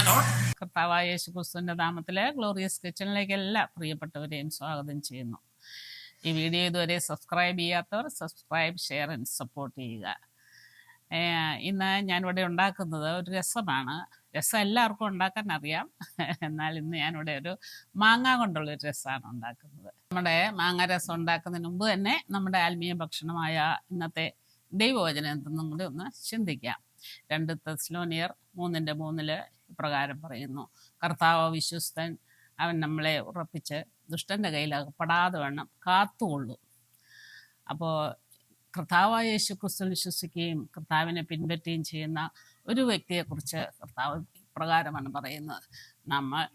കർത്താവായ യേശു ക്രിസ്തുവിന്റെ നാമത്തിലെ ഗ്ലോറിയസ് കിച്ചണിലേക്ക് എല്ലാ പ്രിയപ്പെട്ടവരെയും സ്വാഗതം ചെയ്യുന്നു. ഈ വീഡിയോ ഇതുവരെ സബ്സ്ക്രൈബ് ചെയ്യാത്തവർ സബ്സ്ക്രൈബ് ഷെയർ ആൻഡ് സപ്പോർട്ട് ചെയ്യുക. ഇന്ന് ഞാനിവിടെ ഉണ്ടാക്കുന്നത് ഒരു രസമാണ്. രസം എല്ലാവർക്കും ഉണ്ടാക്കാൻ അറിയാം. എന്നാൽ ഇന്ന് ഞാനിവിടെ ഒരു മാങ്ങ കൊണ്ടുള്ള ഒരു രസമാണ് ഉണ്ടാക്കുന്നത്. നമ്മുടെ മാങ്ങ രസം ഉണ്ടാക്കുന്നതിന് മുമ്പ് തന്നെ നമ്മുടെ ആത്മീയ ഭക്ഷണമായ ഇന്നത്തെ ദൈവവചനം എന്തെന്നും കൂടി ഒന്ന് ചിന്തിക്കാം. രണ്ട് തെസ്ലോനിയർ മൂന്നിന്റെ മൂന്നിൽ ഇപ്രകാരം പറയുന്നു. കർത്താവ് വിശ്വസ്തൻ അവൻ നമ്മളെ ഉറപ്പിച്ച് ദുഷ്ടന്റെ കയ്യിൽ അകപ്പെടാതെ വേണം കാത്തുകൊള്ളു. അപ്പോൾ കർത്താവായ യേശു ക്രിസ്തു വിശ്വസിക്കുകയും കർത്താവിനെ പിൻപറ്റുകയും ചെയ്യുന്ന ഒരു വ്യക്തിയെക്കുറിച്ച് കർത്താവ് ഇപ്രകാരമാണ് പറയുന്നത്. നമ്മൾ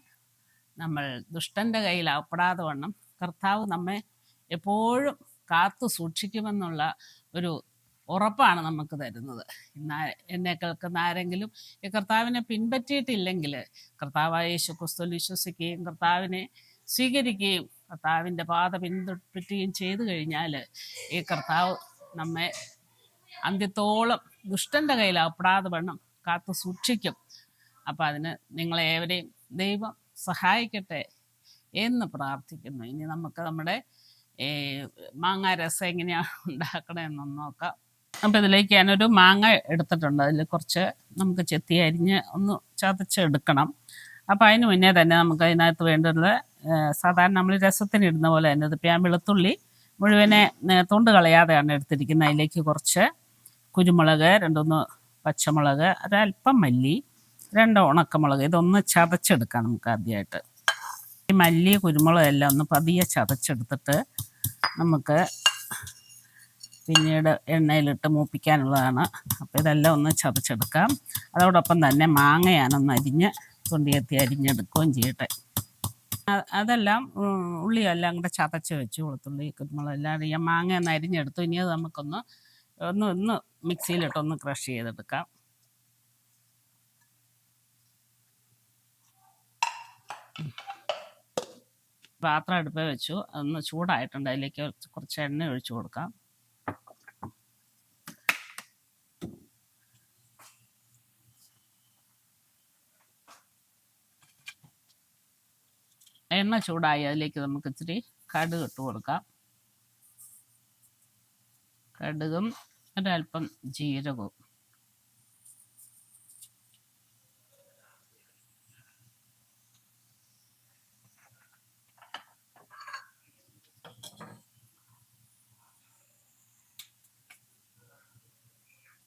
നമ്മൾ ദുഷ്ടന്റെ കയ്യിൽ അകപ്പെടാതെ വണ്ണം കർത്താവ് നമ്മെ എപ്പോഴും കാത്തു സൂക്ഷിക്കുമെന്നുള്ള ഒരു ഉറപ്പാണ് നമുക്ക് തരുന്നത്. എന്നെ കേൾക്കുന്ന ആരെങ്കിലും ഈ കർത്താവിനെ പിൻപറ്റിയിട്ടില്ലെങ്കിൽ കർത്താവായ യേശു ക്രിസ്തു വിശ്വസിക്കുകയും കർത്താവിനെ സ്വീകരിക്കുകയും കർത്താവിന്റെ പാത പിന്തുടരുകയും ചെയ്തു കഴിഞ്ഞാൽ ഈ കർത്താവ് നമ്മെ അന്ത്യത്തോളം ദുഷ്ടന്റെ കയ്യിൽ അകപ്പെടാതെ വണ്ണം കാത്തു സൂക്ഷിക്കും. അപ്പം അതിന് നിങ്ങളേവരെയും ദൈവം സഹായിക്കട്ടെ എന്ന് പ്രാർത്ഥിക്കുന്നു. ഇനി നമുക്ക് നമ്മുടെ മാങ്ങാ മാങ്ങ രസം എങ്ങനെയാണ് ഉണ്ടാക്കണമെന്നൊന്ന് നോക്കാം. അപ്പം ഇതിലേക്ക് ഞാനൊരു മാങ്ങ എടുത്തിട്ടുണ്ട്. അതിൽ കുറച്ച് നമുക്ക് ചെത്തി അരിഞ്ഞ് ഒന്ന് ചതച്ചെടുക്കണം. അപ്പോൾ അതിന് മുന്നേ തന്നെ നമുക്ക് അതിനകത്ത് വേണ്ടുന്നത് സാധാരണ നമ്മൾ രസത്തിന് ഇടുന്ന പോലെ തന്നെ ഇതിപ്പോൾ ഞാൻ വെളുത്തുള്ളി മുഴുവനെ തൊണ്ട് കളയാതെയാണ് എടുത്തിരിക്കുന്നത്. അതിലേക്ക് കുറച്ച് കുരുമുളക് രണ്ടൊന്ന് പച്ചമുളക് ഒരല്പം മല്ലി രണ്ട് ഉണക്കമുളക് ഇതൊന്ന് ചതച്ചെടുക്കാം നമുക്ക് ആദ്യമായിട്ട് ഈ മല്ലി കുരുമുളക് എല്ലാം ഒന്ന് പതിയെ ചതച്ചെടുത്തിട്ട് നമുക്ക് പിന്നീട് എണ്ണയിലിട്ട് മൂപ്പിക്കാനുള്ളതാണ്. അപ്പോൾ ഇതെല്ലാം ഒന്ന് ചതച്ചെടുക്കാം. അതോടൊപ്പം തന്നെ മാങ്ങയാനൊന്ന് അരിഞ്ഞ് തുണ്ടിയെത്തി അരിഞ്ഞെടുക്കുകയും ചെയ്യട്ടെ. അതെല്ലാം ഉള്ളിയെല്ലാം കൂടെ ചതച്ച് വെച്ചു. വെളുത്തുള്ളി കുരുമുളക് എല്ലാം അറിയാം മാങ്ങ ഒന്ന് അരിഞ്ഞെടുത്തു. ഇനി അത് നമുക്കൊന്ന് ഒന്ന് ഒന്ന് മിക്സിയിലിട്ടൊന്ന് ക്രഷ് ചെയ്തെടുക്കാം. പാത്രം അടുപ്പേ വെച്ചു. ഒന്ന് ചൂടായിട്ടുണ്ട്. അതിലേക്ക് കുറച്ച് എണ്ണ ഒഴിച്ചു കൊടുക്കാം. എണ്ണ ചൂടായി അതിലേക്ക് നമുക്ക് ഇച്ചിരി കടുക് ഇട്ട് കൊടുക്കാം. കടുകും ഒരല്പം ജീരകവും.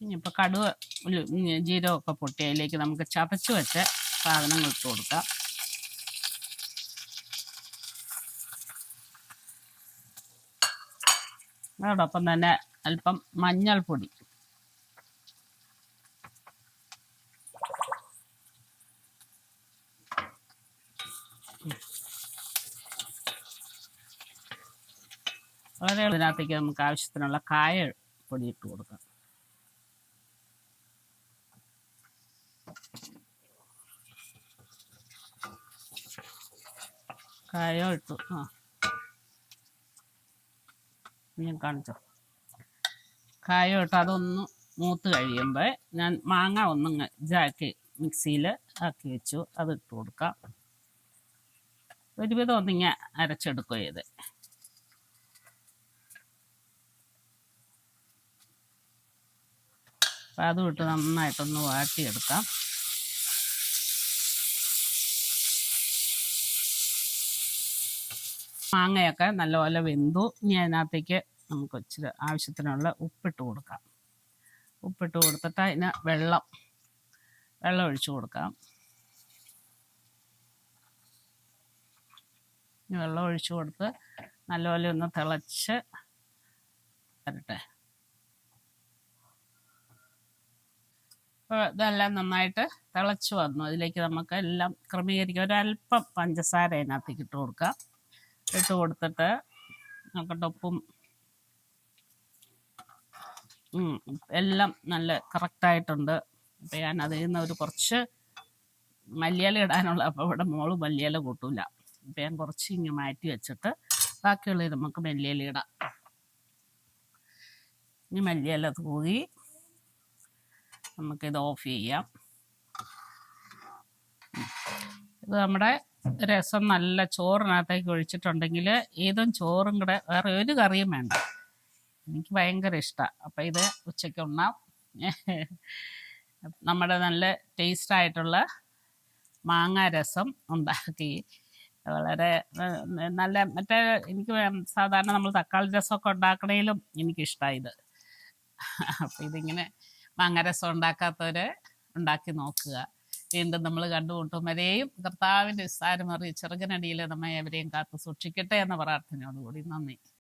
ഇനിയിപ്പോൾ കടുവ ജീരകമൊക്കെ പൊട്ടിയതിലേക്ക് നമുക്ക് ചതച്ച് വെച്ച സാധനങ്ങൾ ഇട്ട് കൊടുക്കാം. അതോടൊപ്പം തന്നെ അല്പം മഞ്ഞൾപ്പൊടി. വളരെ ഇതിനകത്തേക്ക് നമുക്ക് ആവശ്യത്തിനുള്ള കായ പൊടി ഇട്ട് കൊടുക്കാം. കായം ഇട്ടു. ആ. ഞാൻ കാണിച്ചോ. കായം ഇട്ട് അതൊന്ന് മൂത്ത് കഴിയുമ്പോൾ ഞാൻ മാങ്ങ ഒന്ന് ഇതാക്കി മിക്സിയിൽ ആക്കി വെച്ചു. അത് ഇട്ട് കൊടുക്കാം. ഒരുവിധം ഒന്നിങ്ങ അരച്ചെടുക്കുക ഇത്. അപ്പം അതും ഇട്ട് നന്നായിട്ടൊന്ന് വാട്ടിയെടുക്കാം. മാങ്ങയൊക്കെ നല്ലപോലെ വെന്തു. ഇനി അതിനകത്തേക്ക് നമുക്ക് ഇച്ചിരി ആവശ്യത്തിനുള്ള ഉപ്പിട്ട് കൊടുക്കാം. ഉപ്പിട്ട് കൊടുത്തിട്ട് അതിന് വെള്ളം വെള്ളം ഒഴിച്ചു കൊടുക്കാം. വെള്ളം ഒഴിച്ചു കൊടുത്ത് നല്ലപോലെ ഒന്ന് തിളച്ച് വരട്ടെ. അപ്പോൾ ഇതെല്ലാം നന്നായിട്ട് തിളച്ച് വന്നു. അതിലേക്ക് നമുക്ക് എല്ലാം ക്രമീകരിക്കാം. ഒരല്പം പഞ്ചസാര അതിനകത്തേക്ക് ഇട്ട് കൊടുക്കാം. ഇട്ട് കൊടുത്തിട്ട് നോക്കട്ടെ ഉപ്പും എല്ലാം നല്ല കറക്റ്റായിട്ടുണ്ട് അപ്പം ഞാൻ അതിൽ നിന്ന് ഒരു കുറച്ച് മല്ലിയില ഇടാനുള്ള അപ്പോൾ ഇവിടെ മോൾ മല്ലിയില കൂട്ടൂല. അപ്പം ഞാൻ കുറച്ച് ഇങ്ങനെ മാറ്റി വെച്ചിട്ട് ബാക്കിയുള്ള നമുക്ക് മല്ലിയില ഇടാം. ഇനി മല്ലിയില തൂകി നമുക്കിത് ഓഫ് ചെയ്യാം. ഇത് നമ്മുടെ രസം നല്ല ചോറിനകത്തേക്ക് ഒഴിച്ചിട്ടുണ്ടെങ്കിൽ ഏതും ചോറും കൂടെ വേറെ ഒരു കറിയും വേണ്ട. എനിക്ക് ഭയങ്കര ഇഷ്ടമാണ് അപ്പം ഇത് ഉച്ചയ്ക്ക് ഉണ്ണാം. നമ്മുടെ നല്ല ടേസ്റ്റ് ആയിട്ടുള്ള മാങ്ങ രസം ഉണ്ടാക്കി. വളരെ നല്ല മറ്റേ എനിക്ക് സാധാരണ നമ്മൾ തക്കാളി രസമൊക്കെ ഉണ്ടാക്കണേലും എനിക്കിഷ്ടമായത് അപ്പം ഇതിങ്ങനെ മാങ്ങ രസം ഉണ്ടാക്കാത്തവർ ഉണ്ടാക്കി നോക്കുക. വീണ്ടും നമ്മൾ കണ്ടുമുട്ടും. വരെയും കർത്താവിന്റെ വിസ്താരമറിയ ചെറുകനടിയിലെ നമ്മെ എവരെയും കാത്തു സൂക്ഷിക്കട്ടെ എന്ന പ്രാർത്ഥനയോടുകൂടി നന്ദി.